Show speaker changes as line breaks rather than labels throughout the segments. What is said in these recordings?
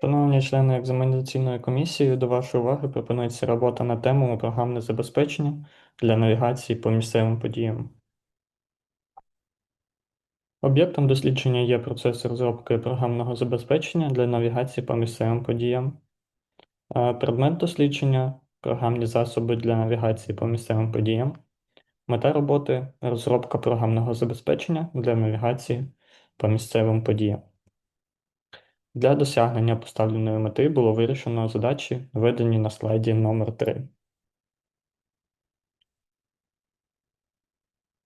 Шановні члени екзаменаційної комісії, до вашої уваги пропонується робота на тему програмне забезпечення для навігації по місцевим подіям. Об'єктом дослідження є процес розробки програмного забезпечення для навігації по місцевим подіям. Е, Предмет дослідження програмні засоби для навігації по місцевим подіям. Мета роботи розробка програмного забезпечення для навігації по місцевим подіям. Для досягнення поставленої мети було вирішено задачі, введені на слайді номер 3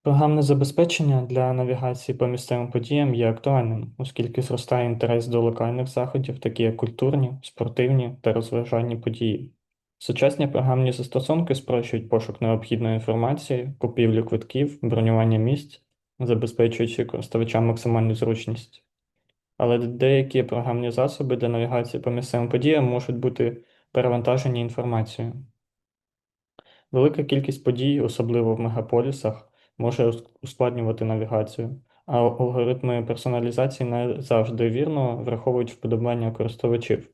Програмне забезпечення для навігації по місцевим подіям є актуальним, оскільки зростає інтерес до локальних заходів, такі як культурні, спортивні та розважальні події. Сучасні програмні застосунки спрощують пошук необхідної інформації, купівлю квитків, бронювання місць, забезпечуючи користувачам максимальну зручність. Але деякі програмні засоби для навігації по місцевим подіям можуть бути перевантажені інформацією. Велика кількість подій, особливо в мегаполісах, може ускладнювати навігацію, а алгоритми персоналізації не завжди вірно враховують вподобання користувачів.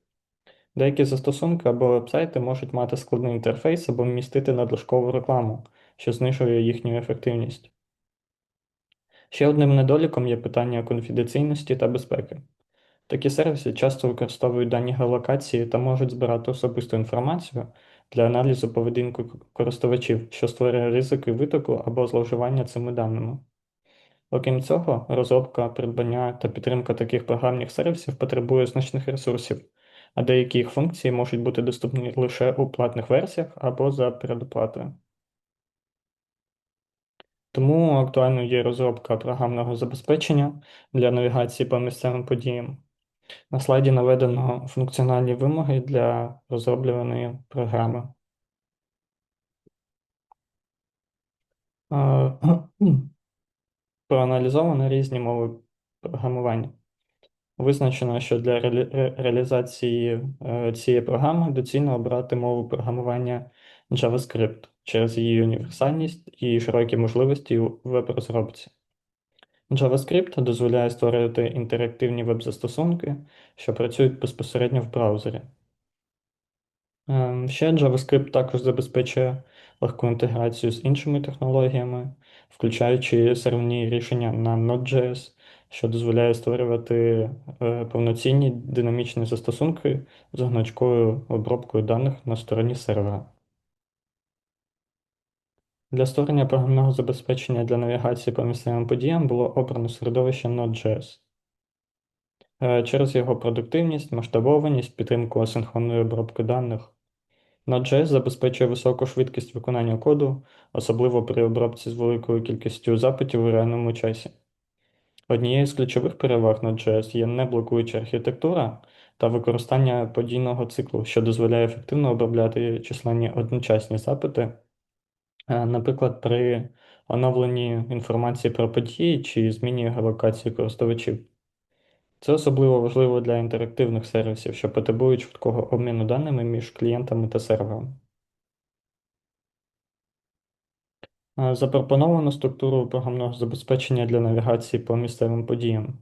Деякі застосунки або вебсайти можуть мати складний інтерфейс або містити надлишкову рекламу, що знижує їхню ефективність. Ще одним недоліком є питання конфіденційності та безпеки. Такі сервіси часто використовують дані геолокації та можуть збирати особисту інформацію для аналізу поведінки користувачів, що створює ризики витоку або зловживання цими даними. Окрім цього, розробка, придбання та підтримка таких програмних сервісів потребує значних ресурсів, а деякі їх функції можуть бути доступні лише у платних версіях або за передоплатою. Тому актуально є розробка програмного забезпечення для навігації по місцевим подіям. На слайді наведено функціональні вимоги для розроблюваної програми. Проаналізовано різні мови програмування. Визначено, що для реалізації е, цієї програми доцільно обрати мову програмування JavaScript через її універсальність і широкі можливості у веб-розробці. JavaScript дозволяє створити інтерактивні веб-застосунки, що працюють безпосередньо в браузері. Ем, Ще JavaScript також забезпечує легку інтеграцію з іншими технологіями, включаючи серверні рішення на Node.js, що дозволяє створювати е, повноцінні динамічні застосунки з гнучкою обробкою даних на стороні сервера. Для створення програмного забезпечення для навігації по місцевим подіям було обрано середовище Node.js. Е, Через його продуктивність, масштабованість, підтримку асинхронної обробки даних. Node.js забезпечує високу швидкість виконання коду, особливо при обробці з великою кількістю запитів у реальному часі. Однією з ключових переваг Node.js є неблокуюча архітектура та використання подійного циклу, що дозволяє ефективно обробляти численні одночасні запити, е, наприклад, при оновленні інформації про події чи зміні геолокації користувачів. Це особливо важливо для інтерактивних сервісів, що потребують швидкого обміну даними між клієнтами та серверами. Е, Запропоновано структуру програмного забезпечення для навігації по місцевим подіям.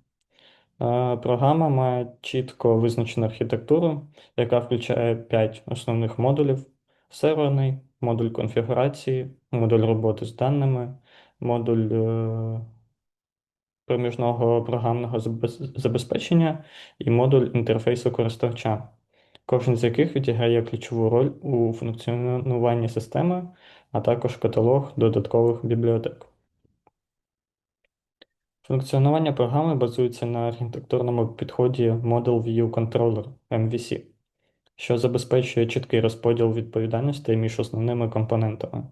Програма має чітко визначену архітектуру, яка включає 5 основних модулів: серверний, модуль конфігурації, модуль роботи з даними, модуль е, проміжного програмного забезпечення і модуль інтерфейсу користувача, кожен з яких відіграє ключову роль у функціонуванні системи, а також каталог додаткових бібліотек. Функціонування програми базується на архітектурному підході Model View Controller MVC, що забезпечує чіткий розподіл відповідальності між основними компонентами.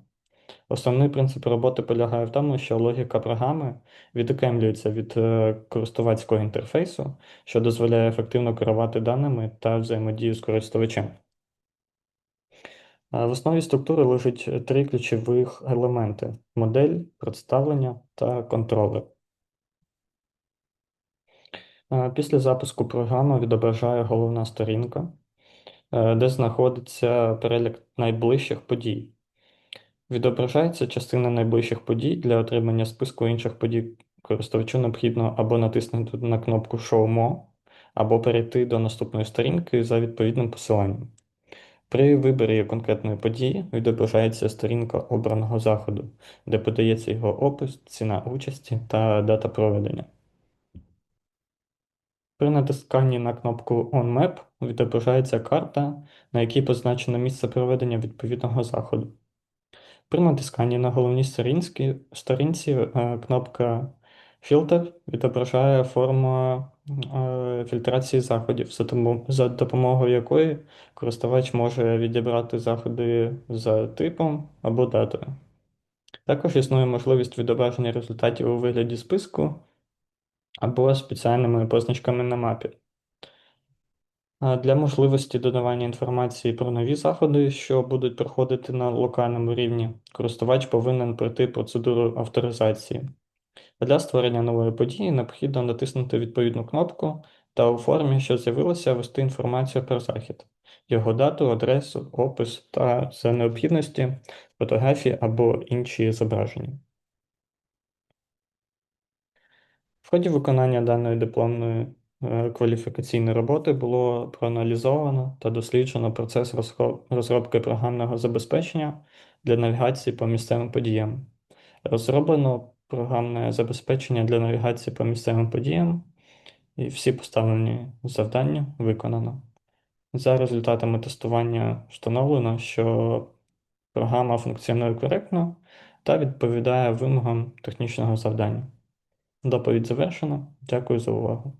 Основний принцип роботи полягає в тому, що логіка програми відокремлюється від е, користувацького інтерфейсу, що дозволяє ефективно керувати даними та взаємодію з користувачем. Е, В основі структури лежить три ключових елементи: модель, представлення та контролер. Е, Після запуску програма відображає головна сторінка, е, де знаходиться перелік найближчих подій. Відображається частина найближчих подій для отримання списку інших подій користувачу необхідно або натиснути на кнопку Show More, або перейти до наступної сторінки за відповідним посиланням. При виборі конкретної події відображається сторінка обраного заходу, де подається його опис, ціна участі та дата проведення. При натисканні на кнопку On Map відображається карта, на якій позначено місце проведення відповідного заходу. При натисканні на головній сторінці, сторінці е, кнопка Filter відображає форму е, фільтрації заходів, за за допомогою якої користувач може відібрати заходи за типом або датою. Також існує можливість відображення результатів у вигляді списку або спеціальними позначками на мапі. Для можливості додавання інформації про нові заходи, що будуть проходити на локальному рівні, користувач повинен пройти процедуру авторизації. Для створення нової події необхідно натиснути відповідну кнопку та у формі, що з'явилося, ввести інформацію про захід, його дату, адресу, опис та за необхідності фотографії або інші зображення. В ході виконання даної дипломної кваліфікаційної роботи було проаналізовано та досліджено процес розробки програмного забезпечення для навігації по місцевим подіям. Розроблено програмне забезпечення для навігації по місцевим подіям, і всі поставлені завдання виконано. За результатами тестування встановлено, що програма функціонує коректно та відповідає вимогам технічного завдання. Доповідь завершена. Дякую за увагу.